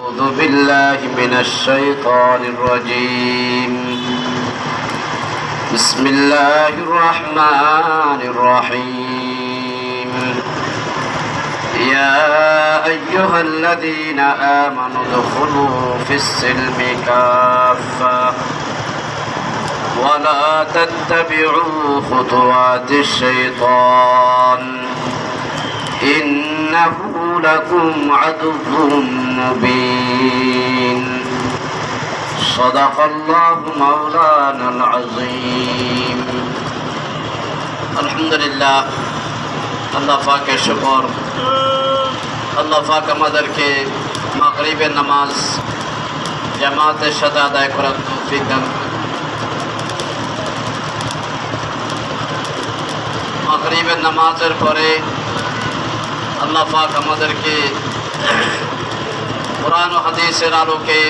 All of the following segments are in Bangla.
أعوذ بالله من الشيطان الرجيم. بسم الله الرحمن الرحيم. يا أيها الذين آمنوا ادخلوا في السلم كافة ولا تتبعوا خطوات الشيطان. إنه لكم عدو مبين صدق الله مولانا العظيم الحمد لله আল্লাহ পাকের শুকর আল্লাহ পাক আমাদেরকে মাগরিবের নামাজ জামাতের সাথে আদায় করার তৌফিক দান করুন। মাগরিবের নামাজের পরে আল্লাহ পাক আমাদেরকে কোরআন হাদিসের আলোকে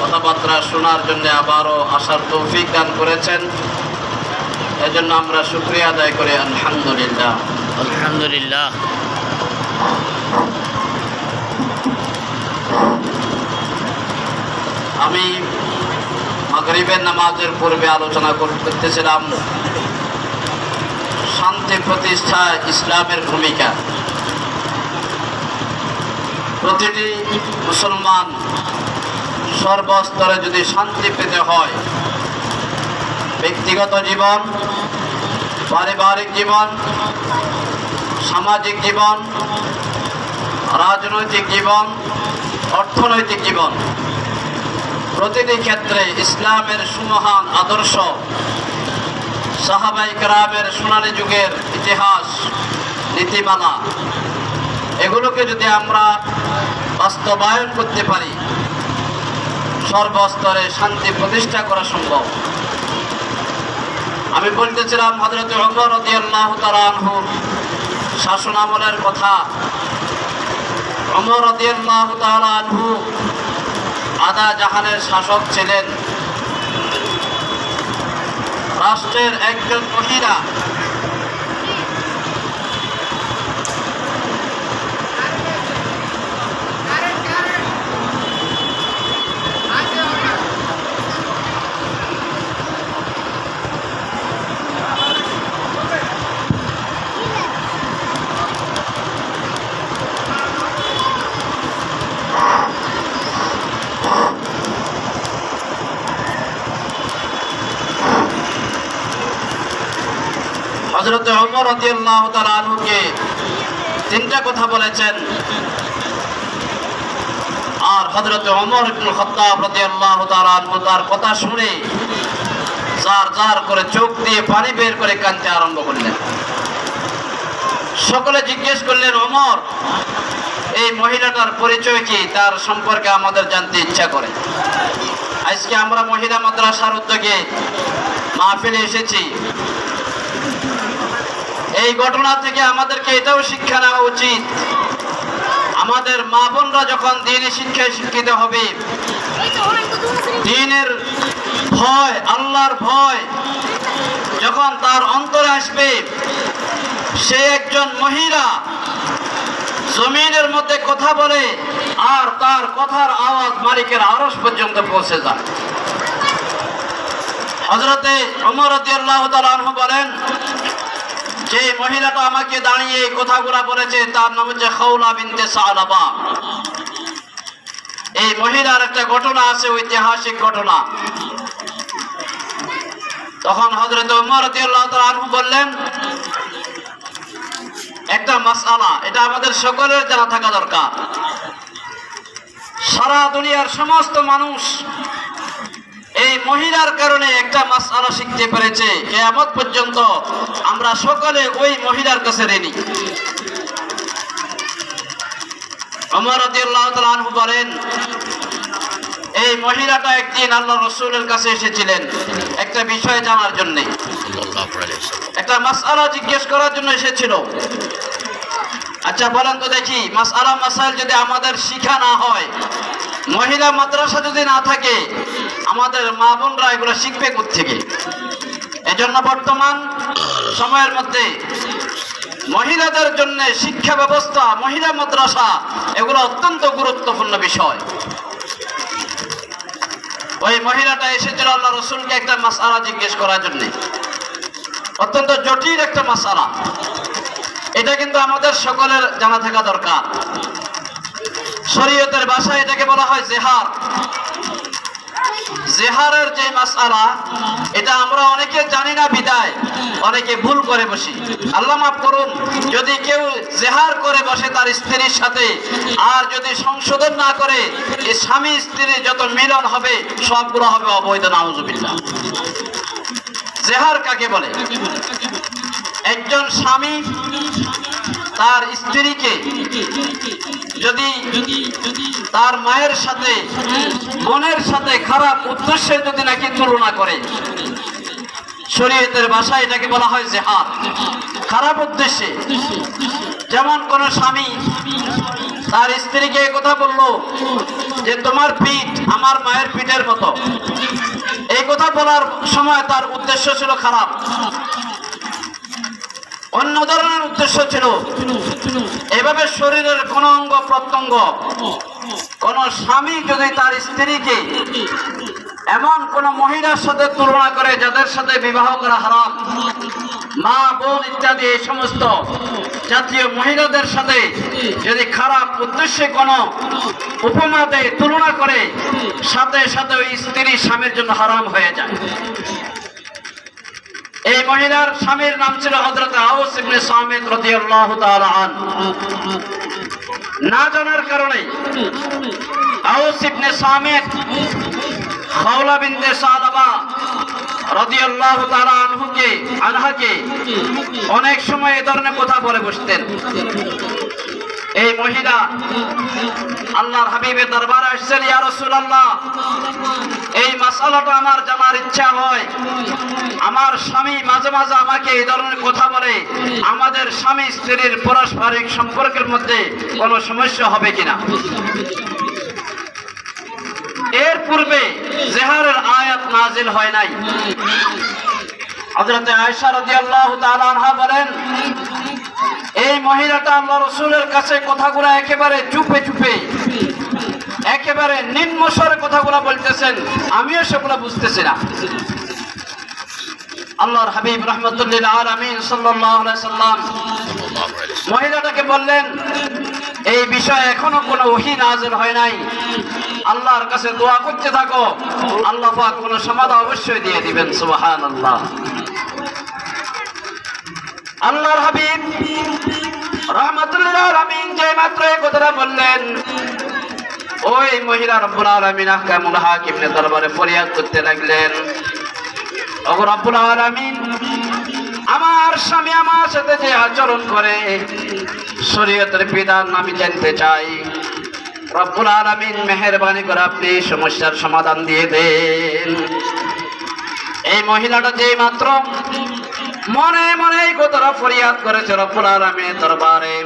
কথাবার্তা শোনার জন্য আবারও আসার তৌফিক দান করেছেন। এজন্য আমরা শুক্রিয়া আদায় করি। আলহামদুলিল্লাহ। আলহামদুলিল্লাহ। আমি মাগরিবের নামাজের পূর্বে আলোচনা করতেছিলাম। শান্তি প্রতিষ্ঠায় ইসলামের ভূমিকা। প্রতিটি মুসলমান সর্বস্তরে যদি শান্তি পেতে হয়, ব্যক্তিগত জীবন, পারিবারিক জীবন, সামাজিক জীবন, রাজনৈতিক জীবন, অর্থনৈতিক জীবন, প্রতিটি ক্ষেত্রে ইসলামের সুমহান আদর্শ সাহাবাই গ্রামের সোনালি যুগের ইতিহাস, নীতিমালা, এগুলোকে যদি আমরা বাস্তবায়ন করতে পারি, সর্বস্তরে শান্তি প্রতিষ্ঠা করা সম্ভব। আমি বলতেছিলাম হজরত অমর রদিয়াল্লাহ তালানহুর শাসন আমলের কথা। অমর তালানহু আদা জাহানের শাসক ছিলেন। রাষ্ট্রের একজন মহিলা। হজরত অমর তালুকে তিনটা কথা বলেছেন। আর হজরত অমর তার কথা শুনে করে চোখ দিয়ে পানি বের করে আরম্ভ করলেন। সকলে জিজ্ঞেস করলেন অমর এই মহিলাটার পরিচয় কি? তার সম্পর্কে আমাদের জানতে ইচ্ছা করে। আজকে আমরা মহিলা মাদ্রাসার উদ্যোগে মাহফিলে এসেছি। এই ঘটনা থেকে আমাদেরকে এটাও শিক্ষা নেওয়া উচিত। আমাদের মা বোনরা যখন দিনই শিক্ষায় শিক্ষিত হবে, দিনের ভয়, আল্লাহর ভয় যখন তার অন্তরে আসবে, সে একজন মহিলা জমিনের মধ্যে কথা বলে আর তার কথার আওয়াজ মালিকের আরস পর্যন্ত পৌঁছে যায়। হজরতে অমর বলেন যে মহিলাটা আমাকে দাঁড়িয়ে এই কথাগুলা বলেছে, তার নাম হচ্ছে খৌলা বিনতে সালাবা। এই মহিলার একটা ঘটনা আছে, ঐতিহাসিক ঘটনা। তখন হজরত উমর রাদিয়াল্লাহু তাআলা আনহু বললেন, একটা মাসআলা, এটা আমাদের সকলের জানা থাকা দরকার। সারা দুনিয়ার সমস্ত মানুষ এই মহিলার কারণে একটা মাসআলা শিখতে পেরেছে। কেয়ামত পর্যন্ত আমরা সকলে ওই মহিলার কাছে ওমর আনহু বলেন এই মহিলাটা একদিন আল্লাহ রসুলের কাছে এসেছিলেন একটা বিষয় জানার জন্য। একটা মাসআলা জিজ্ঞেস করার জন্য এসেছিল। আচ্ছা বলেন তো দেখি মাসআলা মাসাইল যদি আমাদের শিখা না হয় মহিলা মাদ্রাসা যদি না থাকে আমাদের মা বোনরা এগুলো শিখবে থেকে এজন্য বর্তমান সময়ের মধ্যে মহিলাদের জন্য শিক্ষা ব্যবস্থা, মহিলা মাদ্রাসা এগুলো অত্যন্ত গুরুত্বপূর্ণ বিষয়। ওই মহিলাটা এসেছিল আল্লাহ রসুলকে একটা মাসালা জিজ্ঞেস করার জন্য। অত্যন্ত জটিল একটা মাসালা। এটা কিন্তু আমাদের সকলের জানা থাকা দরকার। শরীয়তের ভাষায় এটাকে বলা হয় জেহার জেহারের যে মাসালা, এটা আমরা অনেকে জানি না বিদায়, অনেকে ভুল করে বসি। আল্লাহ মাফ করুন, যদি কেউ জেহার করে বসে তার স্ত্রীর সাথে, আর যদি সংশোধন না করে এই স্বামী স্ত্রীর যত মিলন হবে, সবগুলো হবে অবৈধ, নাউজুবিল্লাহ। জেহার কাকে বলে? একজন স্বামী তার স্ত্রীকে যদি তার মায়ের সাথে, বোনের সাথে খারাপ উদ্দেশ্যে যদি নাকি তুলনা করে, শরীয়তের ভাষায় এটাকে বলা হয় জেহাদ। খারাপ উদ্দেশ্যে। যেমন কোন স্বামী তার স্ত্রীকে কথা বলল যে, তোমার পিঠ আমার মায়ের পিঠের মতো। এই কথা বলার সময় তার উদ্দেশ্য ছিল খারাপ। অন্য ধরনের উদ্দেশ্য ছিল। এভাবে শরীরের কোন অঙ্গ প্রত্যঙ্গ, কোন স্বামী যদি তার স্ত্রীকে এমন কোন মহিলার সাথে তুলনা করে যাদের সাথে বিবাহ করা হারাম, মা, বোন ইত্যাদি এই সমস্ত জাতীয় মহিলাদের সাথে যদি খারাপ উদ্দেশ্যে কোন উপমা দেয় তুলনা করে, সাথে সাথে ওই স্ত্রী স্বামীর জন্য হারাম হয়ে যায়। মহিলার স্বামীর নাম ছিল হজরত আন না জানার কারণে আউস সামিত খাওলা বিনতে সাদাবা রাদিয়াল্লাহু তাআলা আনহুকে, আনহাকে অনেক সময় এ ধরনের কথা বলে বসতেন। এই মহিলা, আল্লাহর হাবিবের দরবারে আসছেন, ইয়া এই মাসালাটা আমার জানার ইচ্ছা হয়। আমার স্বামী মাঝে মাঝে আমাকে এই ধরনের কথা বলে। আমাদের স্বামী স্ত্রীর পারস্পরিক সম্পর্কের মধ্যে কোনো সমস্যা হবে কিনা? এর পূর্বে জেহারের আয়াত নাজিল হয় নাই। হযরত আয়েশা রাদিয়াল্লাহু তাআলা আনহা বলেন এই মহিলাটা আল্লাহ রসুলের কাছে কথাগুলো একেবারে চুপে চুপে, একেবারে নিম্ন স্বরে কথাগুলো বলতেছেন, আমিও সেগুলো বুঝতেছি না আল্লাহর হাবিব রহমতুল্লিল সাল্লাম মহিলাটাকে বললেন, এই বিষয়ে এখনও কোনো ওহি নাজেল হয় নাই। আল্লাহর কাছে দোয়া করতে থাকো। আল্লাহ পাক কোনো সমাধান অবশ্যই দিয়ে দিবেন সুবাহান আল্লাহ আল্লাহর হাবিব যে মাত্র বললেন, ওই দরবারে করতে লাগলেন। আমার স্বামী আমার সাথে যে আচরণ করে, শরীয়তের বিধান আমি জানতে চাই। রব্বুল আলমিন, মেহরবানি করে আপনি সমস্যার সমাধান দিয়ে দেন। এই মহিলাটা যে মাত্র মনে মনে কথাটা ফরিয়াদ করেছে রব্বুল আলমিনের দরবারে।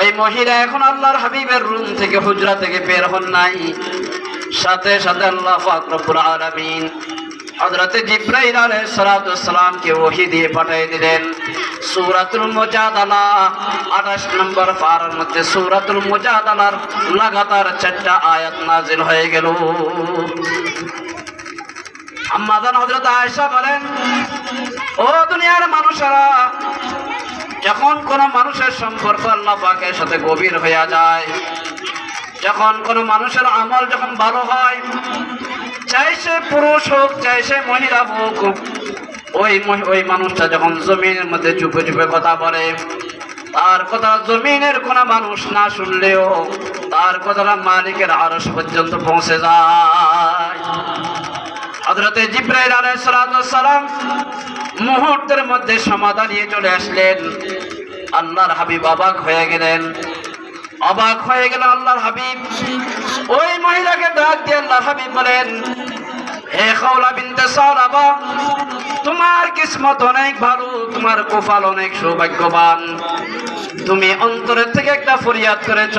ওই মহিলা এখন আল্লাহর হাবিবের রুম থেকে হুজরা থেকে বের হন নাই। সাথে সাথে আল্লাহ পাক রব্বুল আলামিন হযরতে জিব্রাইল আলাইহিস সালাতু সালামকে ওহী দিয়ে পাঠিয়ে দিলেন। সূরাতুল মুজাদালা 28 নম্বর পারার মধ্যে সূরাতুল মুজাদালার লাগাতার চারটা আয়াত নাজিল হয়ে গেল। আম্মাজান হযরত আয়েশা বলেন ও দুনিয়ার মানুষেরা, যখন কোন মানুষের সম্পর্ক আল্লাহ পাকের সাথে গভীর হইয়া যায়, যখন কোন মানুষের আমল যখন ভালো হয়, চাই সে পুরুষ হোক, চাই সে মহিলা হোক, ওই ওই মানুষটা যখন জমিনের মধ্যে চুপে চুপে কথা বলে, তার কথা জমিনের কোন মানুষ না শুনলেও তার কথাটা মালিকের আরস পর্যন্ত পৌঁছে যায়। হজরতে জিব্রাইল আলাইহিস সালাম মুহূর্তের মধ্যে সমাধান নিয়ে চলে আসলেন। আল্লাহর হাবিব অবাক হয়ে গেলেন। অবাক হয়ে গেল আল্লাহর হাবিব। ওই মহিলাকে ডাক দিয়ে আল্লাহর হাবিব বলেন, হে খাওলা বিনতে সালাবা তোমার কিসমত অনেক ভালো, তোমার কোফাল অনেক সৌভাগ্যবান। তুমি অন্তরের থেকে একটা ফরিয়াদ করেছ।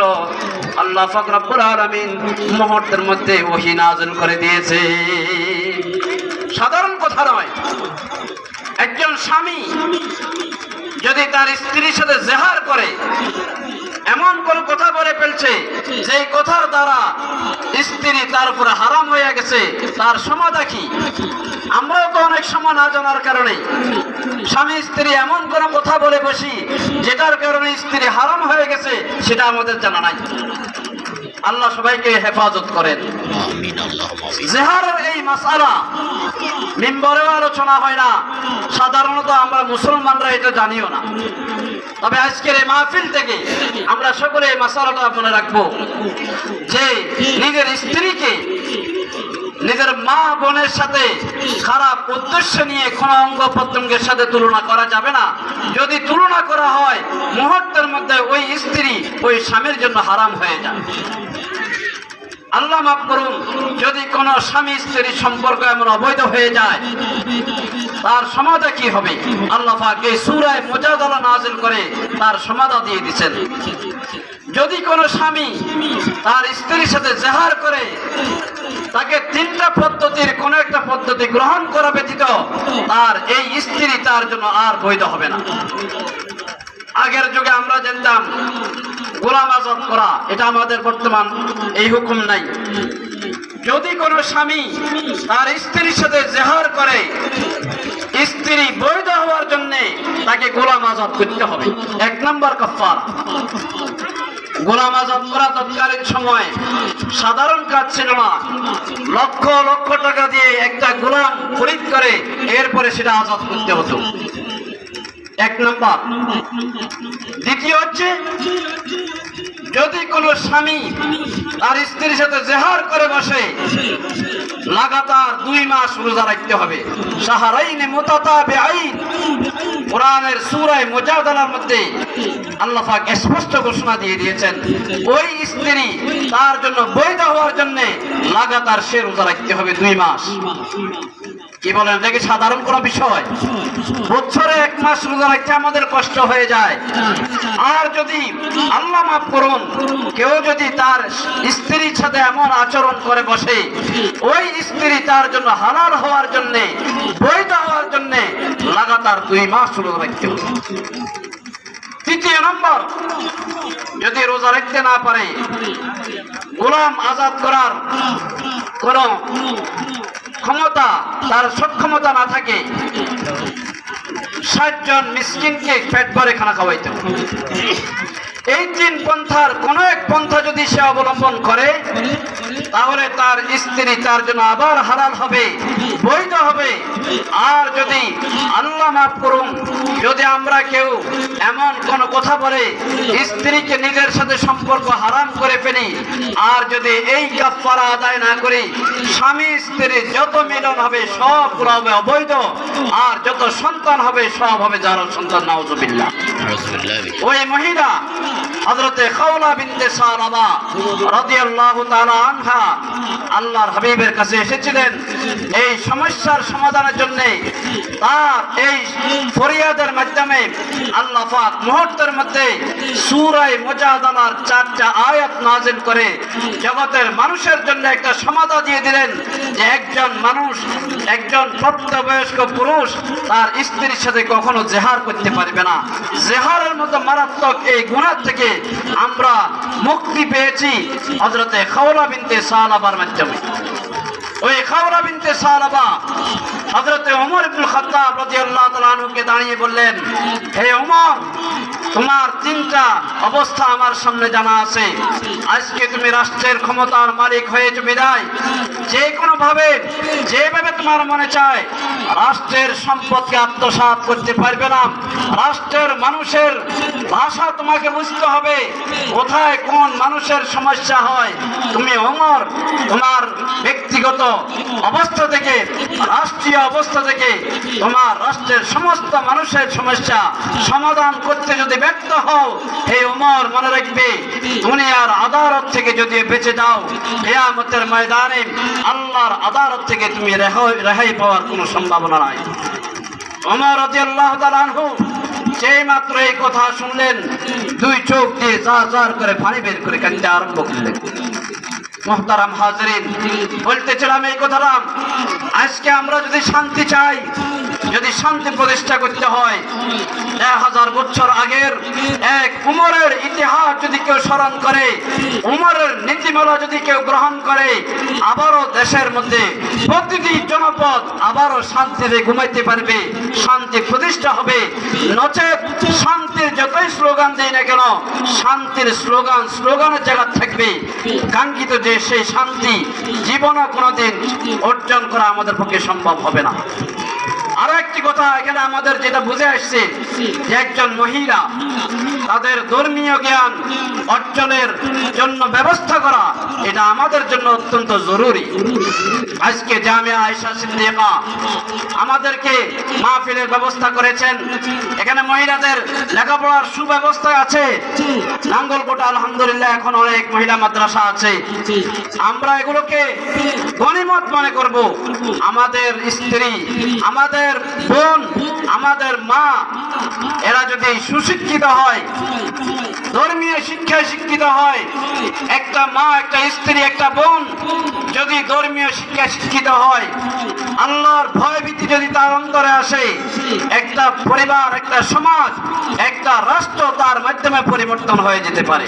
আল্লাহ ফকরাবুল আলমিন মুহূর্তের মধ্যে ওহি নাজল করে দিয়েছে। সাধারণ কথা নয়। একজন স্বামী যদি তার স্ত্রীর সাথে জেহার করে, এমন কোন কথা বলে ফেলছে যে কথার দ্বারা স্ত্রী তার উপরে হারাম হয়ে গেছে, তার সমাধা কি? আমরাও তো অনেক সময় না জানার কারণে স্বামী স্ত্রী এমন কোন কথা বলে বসি, যেটার কারণে স্ত্রী হারাম হয়ে গেছে, সেটা আমাদের জানা নাই। আল্লাহ সবাইকে হেফাজত করেন। জেহারের এই মাসালা মিম্বরেও আলোচনা হয় না। সাধারণত আমরা মুসলমানরা এটা জানিও না। তবে আজকের এই মাহফিল থেকে আমরা সকলে এই মাসালাটা মনে রাখব যে নিজের স্ত্রীকে নিজের মা বোনের সাথে খারাপ উদ্দেশ্য নিয়ে কোনো অঙ্গ প্রত্যঙ্গের সাথে তুলনা করা যাবে না। যদি তুলনা করা হয় মুহূর্তের মধ্যে ওই স্ত্রী ওই স্বামীর জন্য হারাম হয়ে যায়। আল্লাহ মাফ করুন, যদি কোনো স্বামী স্ত্রীর সম্পর্ক এমন অবৈধ হয়ে যায়, তার সমাধা কি হবে? আল্লাহ এই সূরায় মুজাদালা নাজিল করে তার সমাধা দিয়ে দিচ্ছেন যদি কোনো স্বামী তার স্ত্রীর সাথে জেহার করে, তাকে তিনটা পদ্ধতির কোন একটা পদ্ধতি গ্রহণ করা ব্যতীত, তার এই স্ত্রী তার জন্য আর বৈধ হবে না। আগের যুগে আমরা জানতাম গোলাম আজাদ করা, এটা আমাদের বর্তমান এই হুকুম নাই। যদি কোনো স্বামী তার স্ত্রীর সাথে জেহার করে, স্ত্রী বৈধ হওয়ার জন্য তাকে গোলাম আজাদ করতে হবে। এক নম্বর কফার। গোলাম আজাদ করা তৎকালীন সময় সাধারণ কাজ ছিল না লক্ষ লক্ষ টাকা দিয়ে একটা গোলাম খরিদ করে, এরপরে সেটা আজাদ করতে হতো। এক নম্বর। দ্বিতীয় হচ্ছে, যদি কোনো স্বামী তার স্ত্রীর সাথে জেহার করে বসে, লাগাতার দুই মাস রোজা রাখতে হবে। সাহারাইনে মোতাতাবে আইন কোরআনের সুরায় মুজাদালার মধ্যে আল্লাহ পাক স্পষ্ট ঘোষণা দিয়ে দিয়েছেন, ওই স্ত্রী তার জন্য বৈধ হওয়ার জন্য লাগাতার সে রোজা রাখতে হবে দুই মাস। কি বলেন এটা সাধারণ কোনো বিষয়। বছরে এক মাস রোজা রাখতে আমাদের কষ্ট হয়ে যায়। আর যদি আল্লাহ মাফ করুন, কেউ যদি তার স্ত্রীর সাথে এমন আচরণ করে বসে, ওই স্ত্রী তার জন্য হালাল হওয়ার জন্য, বৈধ হওয়ার জন্য লাগাতার দুই মাস রোজা রাখতে হবে। তৃতীয় নম্বর, যদি রোজা রাখতে না পারে, গোলাম আজাদ করার কোন ক্ষমতা তার সক্ষমতা না থাকে। ষাট জন মিসকিনকে পেট ভরে খানা খাওয়াইতে। এই তিন পন্থার কোন এক পন্থা যদি সে অবলম্বন করে, তাহলে তার স্ত্রী তার জন্য আবার হালাল হবে, বৈধ হবে আর যদি আল্লাহ মাফ করুন, যদি আমরা কেউ এমন কোন কথা বলে, স্ত্রীকে নিজের সাথে সম্পর্ক হারাম করে ফেলি, আর যদি এই কাফারা আদায় না করি, স্বামী স্ত্রীর যত মিলন হবে সবগুলো হবে অবৈধ, আর যত সন্তান হবে সব হবে যার সন্তান নাউজুবিল্লাহ। ওই মহিলা খাওলা বিনতে রাদিয়াল্লাহু তাআলা আনহা আল্লাহর হাবিবের কাছে এসেছিলেন। এই সমস্যার সমাধানের জন্য তার এই ফরিয়াদের মাধ্যমে আল্লাহ পাক মুহূর্তের মধ্যে মুজাদালার আয়াত করে জগতের মানুষের জন্য একটা সমাধান দিয়ে দিলেন যে একজন মানুষ, একজন প্রাপ্তবয়স্ক পুরুষ তার স্ত্রীর সাথে কখনো জেহার করতে পারবে না। জেহারের মতো মারাত্মক এই গুণার থেকে আমরা মুক্তি পেয়েছি হজরতে খাওলা বিনতে সালাবার মাধ্যমে। ওই খাওলা বিনতে সালাবা হজরতে ওমর ইবুল প্রতি আল্লাহ তালুকে দাঁড়িয়ে বললেন, হে ওমর তোমার তিনটা অবস্থা আমার সামনে জানা আছে। আজকে তুমি রাষ্ট্রের ক্ষমতার মালিক হয়েছে বিদায় যে কোনো ভাবে যেভাবে তোমার মনে চায়, রাষ্ট্রের সম্পদকে আত্মসাৎ করতে পারবে না। রাষ্ট্রের মানুষের ভাষা তোমাকে বুঝতে হবে, কোথায় কোন মানুষের সমস্যা হয়। তুমি অমর, তোমার ব্যক্তিগত অবস্থা থেকে, রাষ্ট্রীয় অবস্থা থেকে তোমার রাষ্ট্রের সমস্ত মানুষের সমস্যা সমাধান করতে যদি ব্যর্থ হও এই উমর, মনে রাখবে, দুনিয়ার আদালত থেকে যদি বেঁচে যাও, কেয়ামতের ময়দানে আল্লাহর আদালত থেকে তুমি রেহাই পাওয়ার কোনো সম্ভাবনা নাই। ওমর রাদিয়াল্লাহু তাআলা আনহু যেই মাত্র এই কথা শুনলেন, দুই চোখ দিয়ে জার জার করে পানি বের করে কাঁদতে আরম্ভ করলেন। মোহতারাম হাজরিন, বলতেছিলাম এই কথাটা, আজকে আমরা যদি শান্তি চাই যদি শান্তি প্রতিষ্ঠা করতে হয়, এক হাজার বছর আগের এক উমরের ইতিহাস যদি কেউ স্মরণ করে, উমরের নীতিমালা যদি কেউ গ্রহণ করে, আবারও দেশের মধ্যে প্রতিটি জনপদ আবারও শান্তিতে ঘুমাইতে পারবে, শান্তি প্রতিষ্ঠা হবে। নচেত শান্তির যতই স্লোগান দেয় না কেন, শান্তির স্লোগান স্লোগানের জায়গা থাকবে। কাঙ্ক্ষিত যে সেই শান্তি জীবনও কোনোদিন অর্জন করা আমাদের পক্ষে সম্ভব হবে না। আরও একটি কথা এখানে আমাদের যেটা বুঝে আসছে একজন মহিলা তাদের ধর্মীয় জ্ঞান অর্জনের জন্য ব্যবস্থা করা, এটা আমাদের জন্য অত্যন্ত জরুরি। আজকে জামিয়া আয়সা সিদ্দিকা আমাদেরকে মাহফিলের ব্যবস্থা করেছেন। এখানে মহিলাদের লেখাপড়ার সুব্যবস্থা আছে। নাঙ্গলকোটা, আলহামদুলিল্লাহ, এখন অনেক মহিলা মাদ্রাসা আছে। আমরা এগুলোকে গণিমত মনে করব। আমাদের স্ত্রী, আমাদের বোন, আমাদের মা, এরা যদি সুশিক্ষিত হয়, ধর্মীয় শিক্ষায় শিক্ষিত হয়, একটা মা, একটা স্ত্রী, একটা বোন যদি ধর্মীয় শিক্ষায় শিক্ষিত হয়, আল্লাহর ভয়ভীতি যদি তার অন্তরে আসে, একটা পরিবার, একটা সমাজ, একটা রাষ্ট্র তার মাধ্যমে পরিবর্তন হয়ে যেতে পারে।